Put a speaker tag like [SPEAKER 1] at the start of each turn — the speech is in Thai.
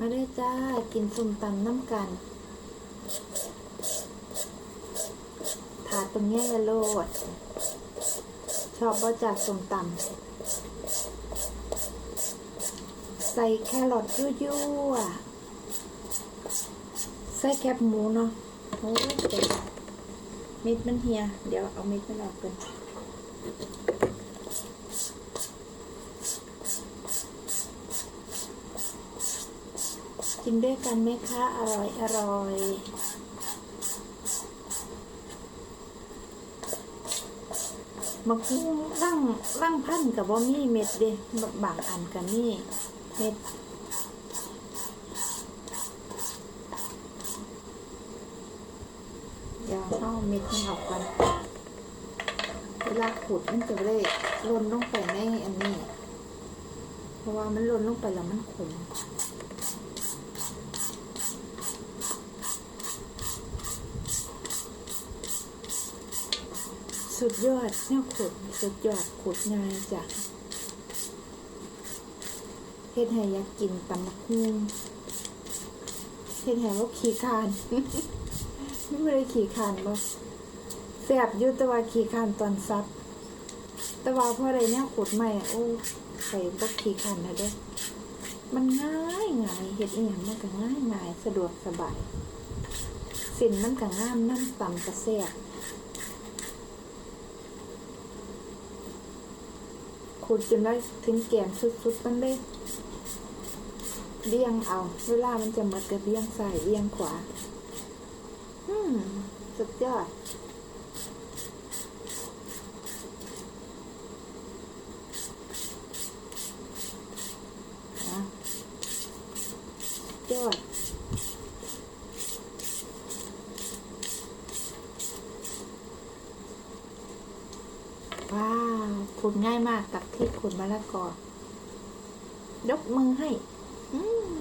[SPEAKER 1] มาได้จ้า กินส้มตำน้ำกันถาดตรงนี้ยอย่าโลด ชอบว่าจากส้มตำใส่แครอทยั่วๆใส่แคบหมูเนาะโอ้ยเจ๋งเม็ดมันเฮีย เดี๋ยวเอาเม็ดมันออกกัน กินด้วยกันไหมคะ อร่อย อร่อยมักร่างร่างพันกับว่ามีเม็ดเด้บบางอันกับมีเม็ดเดี๋ยวเอาเม็ดมันออกกันเวลาขูดมันจะได้ล่นลงไปในอันนี้ เพราะว่ามันล่นลงไปแล้วมันขม สุดยอดแนวขุดสุดยอดขุดง่ายจ้ะเฮ็ดให้อยากกินตำบักหุ่งเฮ็ดให้ว่าขี้คานไม่ได้ขี้คานบ่แสบยู่แต่ว่าขี้คานตอนซับแต่ว่าพอะได้แนวขุดใหม่โอ้ใส่บ่ขี้คานนะเด้อมันง่ายง่ายเฮ็ดอีหยังมันก็ง่ายง่ายสะดวกสบายเส้นมันก็งามน้ำตำกระแซ่บ ขุดจนได้ถึงแกนสุดๆมันเลยเลี้ยงเอา เวลามันจะหมดกับเลี้ยงซ้ายเลี้ยงขวา อืม สุดยอดนะยอด ว้าวขุดง่ายมากกับที่ขุดมะละกอยกมือให้ อืม